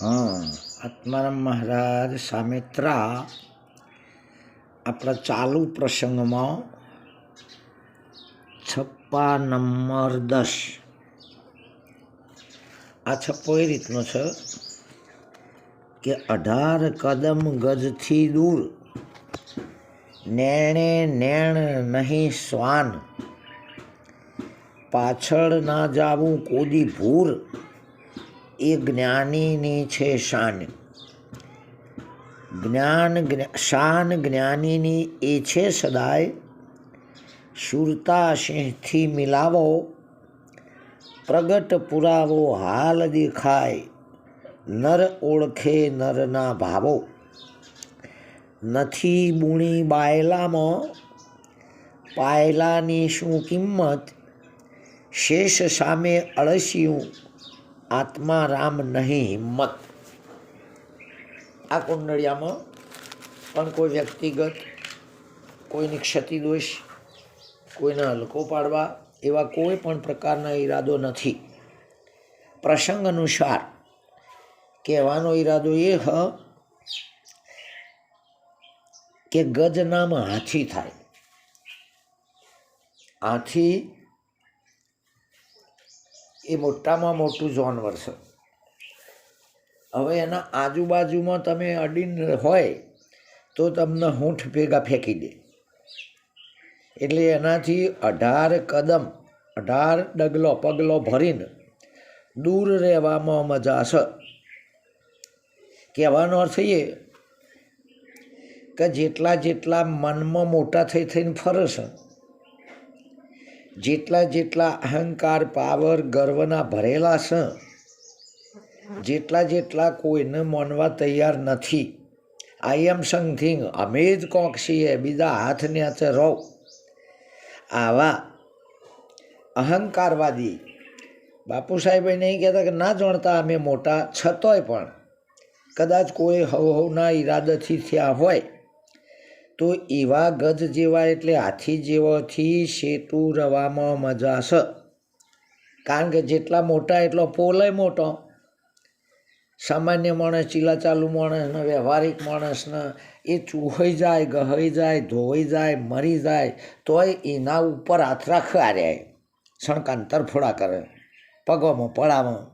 હા આત્મારામ મહારાજ સામેત્રા આપણા ચાલુ પ્રસંગમાં છપ્પા નંબર દસ. આ છપ્પો એ રીતનો છે કે અઢાર કદમ ગજથી દૂર નેણે નેણ નહીં શ્વાન. પાછળ ના જાવું કોદી ભૂર. એ જ્ઞાનીની છે શાન. જ્ઞાન જ્ઞા- શાન જ્ઞાનીની એ છે સદાય. સુરતા સિંહથી મિલાવો, પ્રગટ પુરાવો હાલ દેખાય. નર ઓળખે નરના ભાવો. નથી બુણી બાયલામાં, પાયલાની શું કિંમત? શેષ સામે અળસિયું આત્મા રામ નહીં હિંમત આ કુંડળિયામાં પણ કોઈ વ્યક્તિગત, કોઈની ક્ષતિદોષ, કોઈના હલકો પાડવા એવા કોઈ પણ પ્રકારના ઈરાદો નથી. પ્રસંગ અનુસાર કહેવાનો ઈરાદો એ હ કે ગજ નામ હાથી થાય. હાથી એ મોટામાં મોટું જાનવર છે હવે એના આજુબાજુમાં તમે અડીન હોય તો તમને હૂંઠ ભેગા ફેંકી દે. એટલે એનાથી અઢાર કદમ, અઢાર ડગલો પગલો ભરીને દૂર રહેવામાં મજા છે કહેવાનો અર્થ એ કે જેટલા જેટલા મનમાં મોટા થઈ થઈને ફરે છે જેટલા જેટલા અહંકાર, પાવર, ગર્વના ભરેલા છે, જેટલા જેટલા કોઈને માનવા તૈયાર નથી. આઈ એમ સમથિંગ અમે જ કોક છીએ બીજા હાથને હાથે રહો. આવા અહંકારવાદી બાપુ સાહેબ નહીં કહેતા કે ના જાણતા અમે મોટા છતોય પણ. કદાચ કોઈ હવ હવના ઈરાદાથી થયા હોય. તો એવા ગજ જેવા એટલે હાથી જેવાથી સેતુ રવામાં મજા છે કારણ કે જેટલા મોટા એટલો પોલય મોટો. સામાન્ય માણસ ચીલા ચાલુ માણસને વ્યવહારિક માણસને એ ચૂહાઈ જાય, ગહાઈ જાય, ધોવાઈ જાય, મરી જાય, તોય એના ઉપર હાથ રાખવા રહે સણકાન તરફોડા કરે. પગોમાં, પડામાં.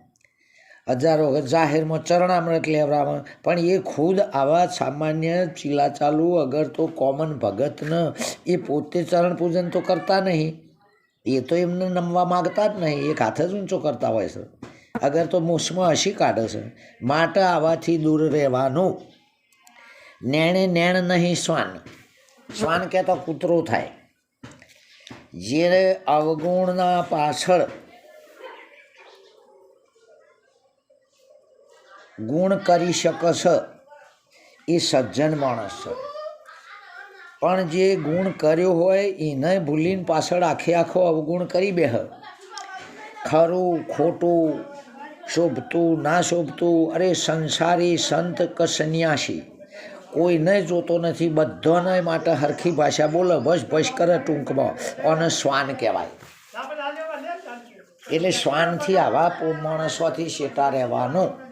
હજારો જાહેરમાં ચરણામૃત લેવડાવવા પણ એ ખુદ આવા સામાન્ય ચીલા ચાલુ અગર તો કોમન ભગતને એ પોતે ચરણ પૂજન તો કરતા નહીં. એ તો એમને નમવા માગતા જ નહીં. એક હાથે જ ઊંચો કરતા હોય છે. અગર તો મૂછમાં હસી કાઢે છે. માટે આવાથી દૂર રહેવાનું. નેણે નેણ નહીં શ્વાન. શ્વાન કહેતો કૂતરો થાય. જે અવગુણના પાછળ ગુણ કરી શકશ એ સજ્જન માણસ છે. પણ જે ગુણ કર્યો હોય, એને ભૂલીને પાછળ આખે આખો અવગુણ કરી બેહ. ખરું, ખોટું, શોભતું, ના શોભતું, અરે સંસારી સંત કે સંન્યાસી કોઈને જોતો નથી, બધાને માટે હરખી ભાષા બોલે બસ ભસ કરે ટૂંકમાં. અને શ્વાન કહેવાય. એટલે શ્વાનથી આવા માણસોથી શેટા રહેવાનું.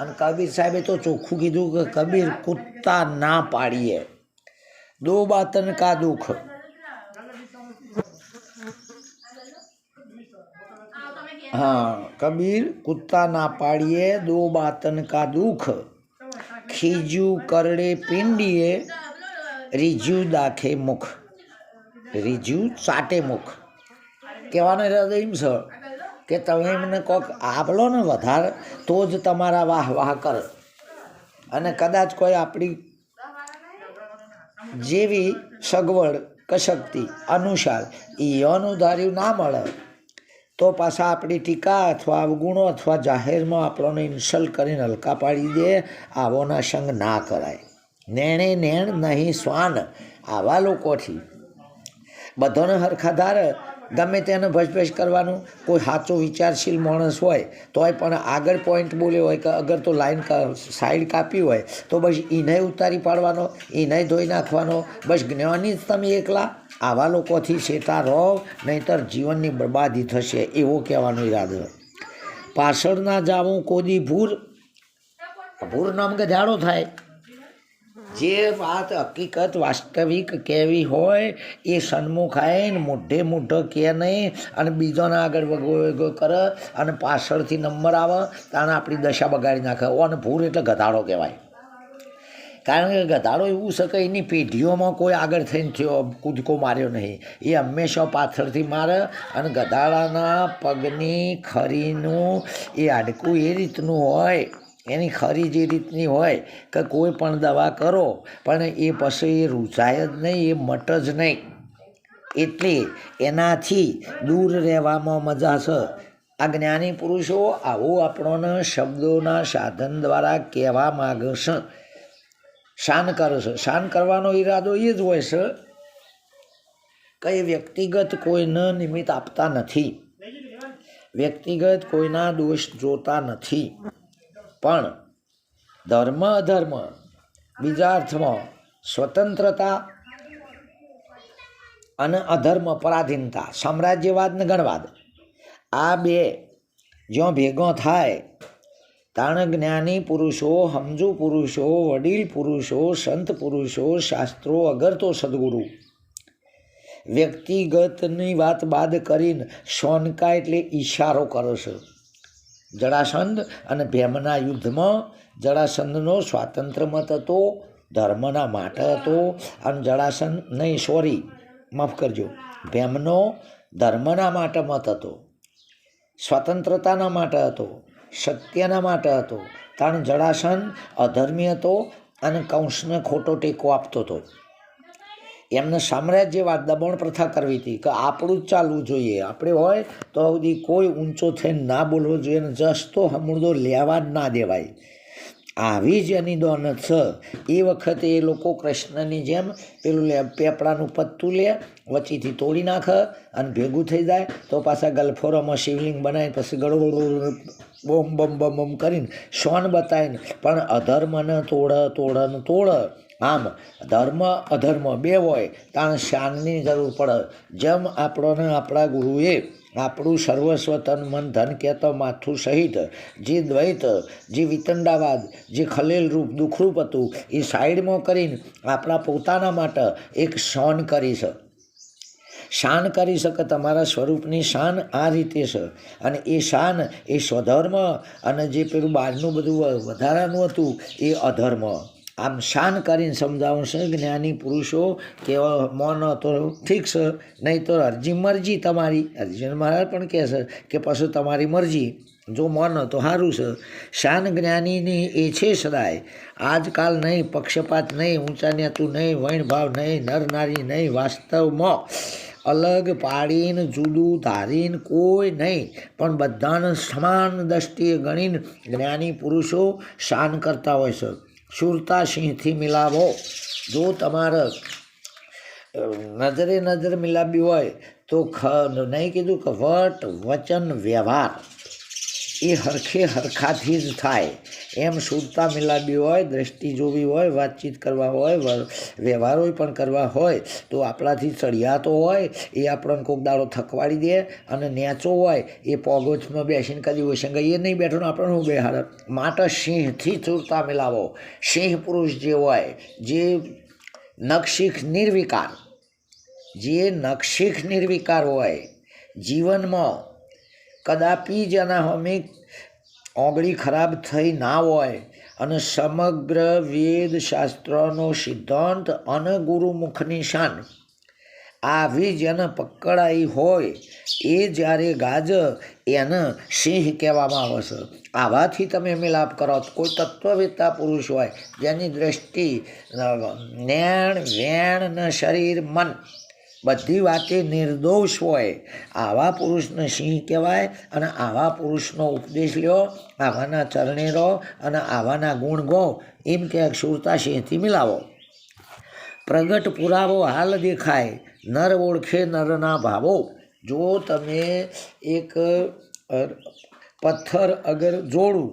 અને કબીર સાહેબે તો ચોખ્ખું કીધું કે કબીર કૂદતા ના પાડીએ. દો બાતન કા દુઃખ. હા, કબીર કૂદતા ના પાડીએ, દો બાતન કા દુઃખ. ખીજ્યું કરડે પિંડીએ, રીજું દાખે મુખ. રીજું ચાટે મુખ. કહેવાનો હૃદય એમ સર? કે તમે એમને કોક આપલો ને વધારે, તો જ તમારા વાહ વાહ કરે. અને કદાચ કોઈ આપણી જેવી સગવડ કશક્તિ અનુસાર ઈયોનું ધાર્યું ના મળે, તો પાછા આપણી ટીકા અથવા અવગુણો અથવા જાહેરમાં આપણને ઇન્સલ્ટ કરીને હલકા પાડી દે આવોના સંગ ના કરાય. નેણે નેણ નહીં શ્વાન આવા લોકોથી. બધાને હરખા ધારે ગમે તેને ભજભેશ કરવાનું, કોઈ સાચો વિચારશીલ માણસ હોય, તોય પણ આગળ પોઈન્ટ બોલ્યો હોય કે અગર તો લાઈન સાઈડ કાપી હોય, તો બસ એને ઉતારી પાડવાનો એને ધોઈ નાખવાનો. બસ જ્ઞાની જ તમે એકલા. આવા લોકોથી શેતા રહો, નહીંતર જીવનની બરબાદી થશે, એવો કહેવાનો ઈરાદો. પાછળ ના જાવું કોદી ભૂર. ભૂર નામ ગધાડો થાય. જે વાત હકીકત વાસ્તવિક કેવી હોય એ સન્મુખ આવીને મોઢે મોઢો કે નહીં અને બીજોને આગળ વગો વગો કરે અને પાછળથી નંબર આવે, તાણે આપણી દશા બગાડી નાખે. અને ભૂર એટલે ગધાડો કહેવાય. કારણ કે ગધાડો એવું છે કે એની પેઢીઓમાં કોઈ આગળ થઈને થયો, કૂદકો માર્યો નહીં. એ હંમેશા પાછળથી મારે અને ગધાડાના પગની ખરીનું એ હાડકું એ રીતનું હોય. એની ખરી જે રીતની હોય કે કોઈ પણ દવા કરો, પણ એ પછી એ રૂચાય જ નહીં, એ મટ જ નહીં. એટલે એનાથી દૂર રહેવામાં મજા છે. આ જ્ઞાની પુરુષો આવું આપણોને શબ્દોના સાધન દ્વારા કહેવા માગે છે. શાન કરે છે. શાન કરવાનો ઈરાદો એ જ હોય છે કંઈ વ્યક્તિગત કોઈને નિમિત્ત આપતા નથી. વ્યક્તિગત કોઈના દોષ જોતા નથી. પણ ધર્મ અધર્મ બીજા અર્થમાં સ્વતંત્રતા અને અધર્મ પરાધીનતા સામ્રાજ્યવાદ ને ગણવાદ, આ બે જ્યાં ભેગો થાય, તાણ જ્ઞાની પુરુષો, હમજુ પુરુષો, વડીલ પુરુષો, સંત પુરુષો, શાસ્ત્રો, અગર તો સદગુરુ. વ્યક્તિગતની વાત બાદ કરીને સોનકા એટલે ઈશારો કરે છે. જળાસંધ અને ભેમના યુદ્ધમાં જળાસંધનો સ્વાતંત્ર્ય મત હતો, ધર્મના માટે હતો અને જળાસંધ નહીં, સોરી, માફ કરજો, ભેમનો ધર્મના માટે મત હતો, સ્વતંત્રતાના માટે હતો, સત્યના માટે હતો કારણ જળાસંધ અધર્મી હતો અને કંસને ખોટો ટેકો આપતો હતો. એમને સામ્રાજ્યવાદ દબાણ પ્રથા કરવી હતી કે આપણું જ ચાલવું જોઈએ. આપણે હોય તો સુધી કોઈ ઊંચો થઈને ના બોલવો જોઈએ અને જસ્તો હમુરદો લેવા જ ના દેવાય. આવી જ એની દોનત છે. એ વખતે એ લોકો કૃષ્ણની જેમ પેલું લે, પેપડાનું પત્તું લે, વચ્ચેથી તોડી નાખે અને ભેગું થઈ જાય. તો પાછા ગલફોરામાં શિવલિંગ બનાવીને પછી ગળો બોમ બમ બમ બમ કરીને શોન બતાવીને પણ અધર્મને તોડ તોડ તોડ આમ ધર્મ, અધર્મ બે હોય, તાણ શાનની જરૂર પડે. જેમ આપણને આપણા ગુરુએ આપણું સર્વસ્વ તન મન ધન કહેતો માથું સહિત, જે દ્વૈત, જે વિતંડાવાદ, જે ખલેલ રૂપ, દુઃખરૂપ હતું, એ સાઈડમાં કરીને આપણા પોતાના માટે એક શોન કરી છે શાન કરી શકે તમારા સ્વરૂપની શાન આ રીતે છે અને એ શાન એ સ્વધર્મ અને જે પેલું બહારનું બધું વધારાનું હતું એ અધર્મ. આમ શાન કરીને સમજાવું છે, જ્ઞાની પુરુષો કે મૌન તો ઠીક છે, નહીં તો અરજી મરજી તમારી. અર્જુન મહારાજ પણ કહે છે કે પછી તમારી મરજી. જો મૌન તો સારું છે. શાન જ્ઞાનીની એ છે સદાય. આજકાલ નહીં, પક્ષપાત નહીં, ઊંચા નહીં વૈણભાવ નહીં, નર નારી નહીં, વાસ્તવમાં અલગ પાડીને, જુદું ધારીને કોઈ નહીં. પણ બધાને સમાન દ્રષ્ટિએ ગણીને જ્ઞાની પુરુષો શાન કરતા હોય છે. સુરતા સિંહથી મિલાવો. જો તમારે નજરે નજર મિલાવી હોય તો ખ, નહીં કીધું કે વટ વચન વ્યવહાર. એ હરખે હરખાથી જ થાય. એમ સુરતા મિલાવી હોય, દ્રષ્ટિ જોવી હોય, વાતચીત કરવા હોય વ્યવહારો પણ કરવા હોય, તો આપણાથી ચડિયાતો હોય, એ આપણને કોક દાડો થકવાડી દે અને નેચો હોય, એ પોગોચમાં બેસીને કદી ઓછંગ એ નહીં બેઠો આપણને હું બેહાર માટે સિંહથી સુરતા મિલાવો. સિંહ પુરુષ જે હોય, જે નખશીખ નિર્વિકાર, જે નખશીખ નિર્વિકાર હોય, જીવનમાં કદાપી જ એના હમે ઓગળી ખરાબ થઈ ના હોય અને સમગ્ર વેદ શાસ્ત્રનો સિદ્ધાંત અને ગુરુમુખની શાન. આવી જેને પકડાઈ હોય એ જ્યારે ગાજ એને સિંહ કહેવામાં આવે છે. આવાથી તમે મિલાપ કરો. કોઈ તત્વવેતા પુરુષ હોય જેની દ્રષ્ટિ નેણ, વેણ ને શરીર, મન બધી વાતે નિર્દોષ હોય. આવા પુરુષને સિંહ કહેવાય અને આવા પુરુષનો ઉપદેશ લ્યો, આવાના ચરણે રહો અને આવાના ગુણ ગો. એમ કે સુરતા સિંહથી મિલાવો? પ્રગટ પુરાવો હાલ દેખાય. નર ઓળખે નરના ભાવો. જો તમે એક પથ્થર અગર જોડું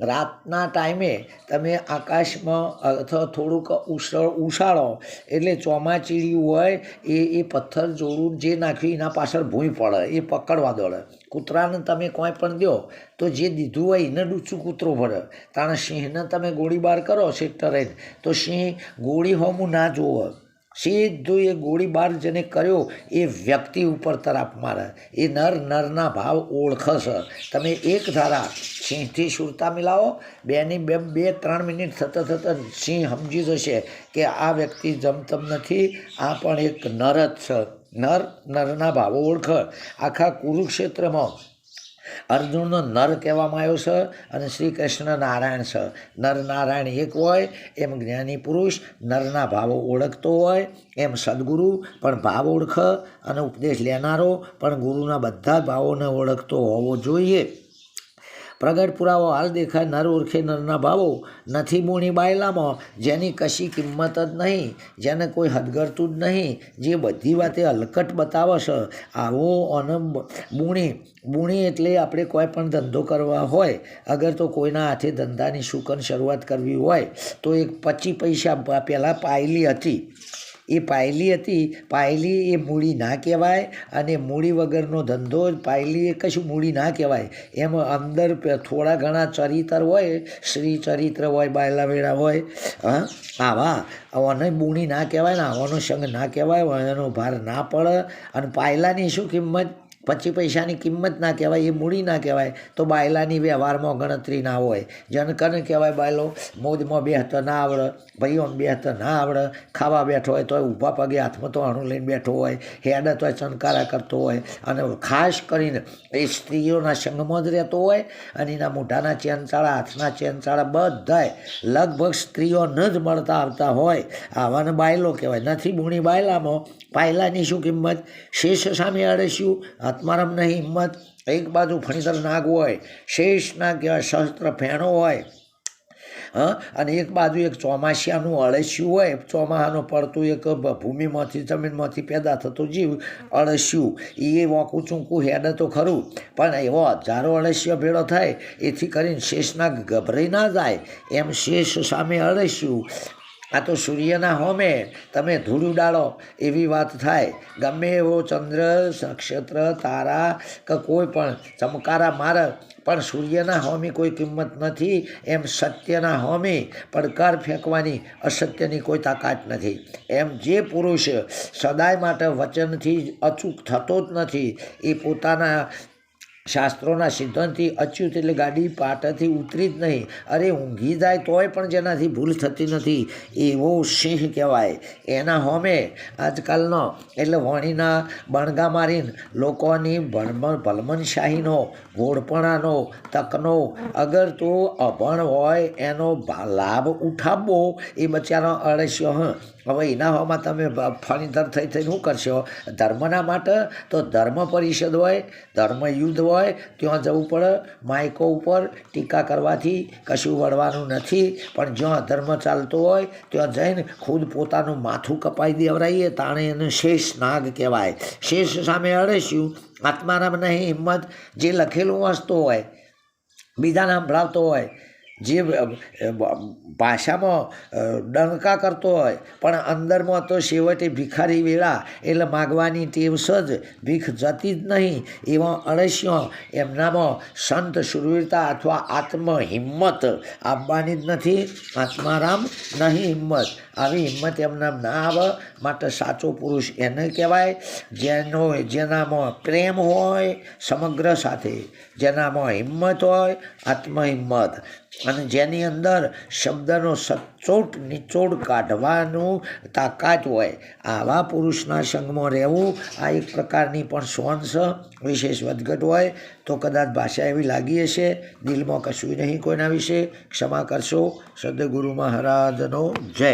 રાતના ટાઈમે તમે આકાશમાં, અથવા થોડુંક ઉછળ ઉછાળો એટલે ચોમાચીડિયું હોય, એ એ પથ્થર જોડું જે નાખ્યું એના પાછળ ભૂંય પડે, એ પકડવા દોડે. કૂતરાને તમે કોઈ પણ દો, તો જે દીધું હોય એને ડૂચું કૂતરો ભરે. તાણે સિંહને તમે ગોળીબાર કરો સેક્ટરે તો સિંહ ગોળી હોમું ના જોવે. સીધું એ ગોળીબાર જેને કર્યો, એ વ્યક્તિ ઉપર તરાપ મારે. એ નર નરના ભાવ ઓળખશે. તમે એક ધારા સિંહથી સુરતા મિલાવો. બેની બે બે ત્રણ મિનિટ થતાં થતાં સિંહ સમજી જશે કે આ વ્યક્તિ જમતમ નથી, આ પણ એક નર જ છે. નર નરના ભાવો ઓળખ. આખા કુરુક્ષેત્રમાં અર્જુનનો નર કહેવામાં આવ્યો છે અને શ્રી કૃષ્ણ નારાયણ છે. નર નારાયણ એક હોય, એમ જ્ઞાની પુરુષ નરના ભાવો ઓળખતો હોય, એમ સદગુરુ પણ ભાવ ઓળખ અને ઉપદેશ લેનારો પણ ગુરુના બધા ભાવોને ઓળખતો હોવો જોઈએ. પ્રગટ પુરાવો હાલ દેખાય નર ઓળખે નરના ભાવો. નથી મૂણી બાયલામાં, જેની કશી કિંમત જ નહીં, જેને કોઈ હદગરતું જ નહીં, જે બધી વાતે હલકટ બતાવે છે આવો અનંબ બૂણી બૂણી એટલે આપણે કોઈ પણ ધંધો કરવા હોય, અગર તો કોઈના હાથે ધંધાની શુકન શરૂઆત કરવી હોય, તો એક પચી પૈસા પહેલાં પાયેલી હતી. એ પાયલી હતી. પાયલી એ મૂડી ના કહેવાય અને મૂડી વગરનો ધંધો પાયલી એ કશું મૂડી ના કહેવાય. એમ અંદર થોડા ઘણા ચરિત્ર હોય શ્રી ચરિત્ર હોય બાયલા વેળા હોય, હા? આવા. આવાને બૂણી ના કહેવાય ને આવાનો સંગ ના કહેવાય, એનો ભાર ના પડે. અને પાયલાની શું કિંમત? પચીસ પૈસાની કિંમત ના કહેવાય, એ મૂડી ના કહેવાય. તો બાયલાની વ્યવહારમાં ગણતરી ના હોય. જનકન કહેવાય, બાયલો, મોજમાં બેહતો ના આવડે, ભાઈઓને બેહતો ના આવડે. ખાવા બેઠો હોય તોય ઊભા પગે હાથમાં તો અણું લઈને બેઠો હોય. હેડ તોય ચનકારા કરતો હોય. અને ખાસ કરીને એ સ્ત્રીઓના સંગમાં જ રહેતો હોય અને એના મોઢાના ચેનચાળા, હાથના ચેનચાળા બધાય લગભગ સ્ત્રીઓને જ મળતા આવતા હોય. આવાને બાયલો કહેવાય. નથી બૂણી બાયલામાં. પાયલાની શું કિંમત? શેષ સામે અડસ્યું આત્મારામ નહીં હિંમત. એક બાજુ ફણીધર નાગ હોય, શેષ ના કહેવાય શસ્ત્ર ફેણો હોય અને એક બાજુ એક ચોમાસિયાનું અળસ્યું હોય, ચોમાહાનું પડતું એક ભૂમિમાંથી, જમીનમાંથી પેદા થતો જીવ અળસ્યું. એ વોકું ચૂંકું હેડે તો ખરું, પણ એવો હજારો અળસ્યો ભેળો થાય, એથી કરીને શેષના ગભરાઈ ના જાય. એમ શેષ સામે અળસ્યું. આ તો સૂર્યના હોમે તમે ધૂળ ઉડાડો, એવી વાત થાય. ગમે એવો ચંદ્ર, નક્ષત્ર, તારા કે કોઈ પણ ચમકારા મારે પણ સૂર્યના હોમી કોઈ કિંમત નથી. એમ સત્યના હોમી પડકાર ફેંકવાની અસત્યની કોઈ તાકાત નથી. એમ જે પુરુષ સદાય માટે વચનથી અચૂક થતો જ નથી, એ પોતાના શાસ્ત્રોના સિદ્ધાંતથી અચ્યુત એટલે ગાડી પાટાથી ઉતરી જ નહીં. અરે ઊંઘી જાય તોય પણ જેનાથી ભૂલ થતી નથી. એવો સિંહ કહેવાય. એના હોમે આજકાલનો એટલે વણીના બણગા મારીને લોકોની ભણમણ ભલમનશાહીનો ઘોડપણાનો તકનો, અગર તો અભણ હોય એનો લાભ ઉઠાવવો એ બચારો અળસ્યો, હ. હવે એના હોમાં તમે ફણીધર થઈ થઈને શું કરશો? ધર્મના માટે તો ધર્મ પરિષદ હોય ધર્મ યુદ્ધ હોય ત્યાં જવું પડે માઇકો ઉપર ટીકા કરવાથી કશું વળવાનું નથી. પણ જ્યાં ધર્મ ચાલતો હોય, ત્યાં જઈને ખુદ પોતાનું માથું કપાઈ દેવરાઈએ, તાણે એને શેષ નાગ કહેવાય. શેષ સામે અડસ્યું, આત્મારામ નહીં હિંમત, જે લખેલું વાંચતો હોય, બીજાને સંભળાવતો હોય જે ભાષામાં ડંકા કરતો હોય, પણ અંદરમાં તો છેવટે ભિખારી વેળા એટલે માગવાની ટેવ જ ભીખ જતી જ નહીં એવા અળસ્યો એમનામાં સંત શુરવીરતા અથવા આત્મ હિંમત આપવાની જ નથી. આત્મારામ નહીં હિંમત. આવી હિંમત એમના ના આવે માટે સાચો પુરુષ એને કહેવાય, જેનો, જેનામાં પ્રેમ હોય સમગ્ર સાથે, જેનામાં હિંમત હોય આત્મહિંમત. અને જેની અંદર શબ્દનો સચોટ નિચોડ કાઢવાનું તાકાત હોય, આવા પુરુષના સંગમાં રહેવું આ એક પ્રકારની પણ સોન વિશેષ વધઘટ હોય, તો કદાચ ભાષા એવી લાગી હશે, દિલમાં કશું નહીં કોઈના વિશે, ક્ષમા કરશો. સદગુરુ મહારાજનો જય.